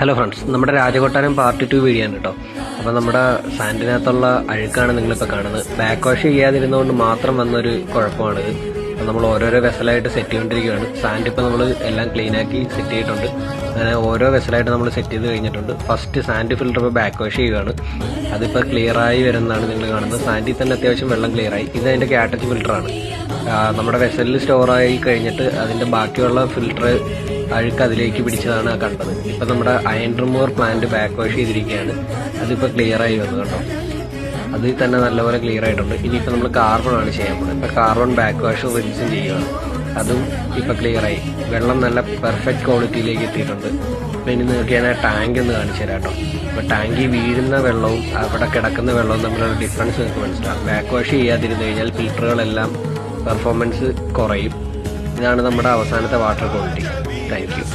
Hello friends നമ്മുടെ രാജകൊട്ടാരം part two video ആണ് കേട്ടോ. അപ്പോൾ നമ്മുടെ സാൻഡിനകത്തുള്ള അഴുക്കാണ് നിങ്ങളിപ്പോൾ കാണുന്നത്. ബാക്ക് വാഷ് ചെയ്യാതിരുന്നതുകൊണ്ട് മാത്രം വന്നൊരു കുഴപ്പമാണിത് അപ്പോൾ നമ്മൾ ഓരോരോ വെസലായിട്ട് സെറ്റ് ചെയ്തുകൊണ്ടിരിക്കുകയാണ് സാൻഡ് ഇപ്പോൾ നമ്മൾ എല്ലാം ക്ലീൻ ആക്കി സെറ്റ് ചെയ്തിട്ടുണ്ട്. അങ്ങനെ ഓരോ വെസലായിട്ട് നമ്മൾ സെറ്റ് ചെയ്ത് കഴിഞ്ഞിട്ടുണ്ട്. ഫസ്റ്റ് സാൻഡ് ഫിൽറ്റർ ഇപ്പോൾ ബാക്ക് വാഷ് ചെയ്യുകയാണ്. അതിപ്പോൾ ക്ലിയർ ആയി വരുന്നതാണ് നിങ്ങൾ കാണുന്നത്. സാൻഡിൽ തന്നെ അത്യാവശ്യം വെള്ളം ക്ലിയർ ആയി. ഇത് അതിന്റെ കാറ്റച്ച് ഫിൽറ്ററാണ് നമ്മുടെ വെസലിൽ സ്റ്റോർ ആയി കഴിഞ്ഞിട്ട് അതിന്റെ ബാക്കിയുള്ള ഫിൽറ്റർ അഴുക്ക് അതിലേക്ക് പിടിച്ചതാണ് കണ്ടത്. ഇപ്പം നമ്മുടെ iron remover plant back wash ചെയ്തിരിക്കുകയാണ്. അതിപ്പോൾ ക്ലിയറായി വന്നു കണ്ടോ അതിൽ തന്നെ നല്ലപോലെ ക്ലിയർ ആയിട്ടുണ്ട്. ഇനിയിപ്പോൾ നമ്മൾ കാർബൺ ആണ് ചെയ്യാൻ പോകുന്നത്. ഇപ്പോൾ കാർബൺ ബാക്ക് വാഷ് റിൻസും ചെയ്യുകയാണ് അതും ഇപ്പോൾ ക്ലിയറായി വെള്ളം നല്ല പെർഫെക്റ്റ് ക്വാളിറ്റിയിലേക്ക് എത്തിയിട്ടുണ്ട്. അപ്പോൾ ഇനി നിങ്ങൾക്ക് ഞാൻ ടാങ്ക് ഒന്ന് കാണിച്ചു തരാം കേട്ടോ. അപ്പോൾ ടാങ്കിൽ വീഴുന്ന വെള്ളവും അവിടെ കിടക്കുന്ന വെള്ളവും തമ്മിലുള്ള ഡിഫറൻസ് നിങ്ങൾക്ക് മനസ്സിലാവും. ബാക്ക് വാഷ് ചെയ്യാതിരുന്നു കഴിഞ്ഞാൽ ഫിൽറ്ററുകളെല്ലാം പെർഫോമൻസ് കുറയും. ഇതാണ് നമ്മുടെ അവസാനത്തെ വാട്ടർ ക്വാളിറ്റി താങ്ക് യു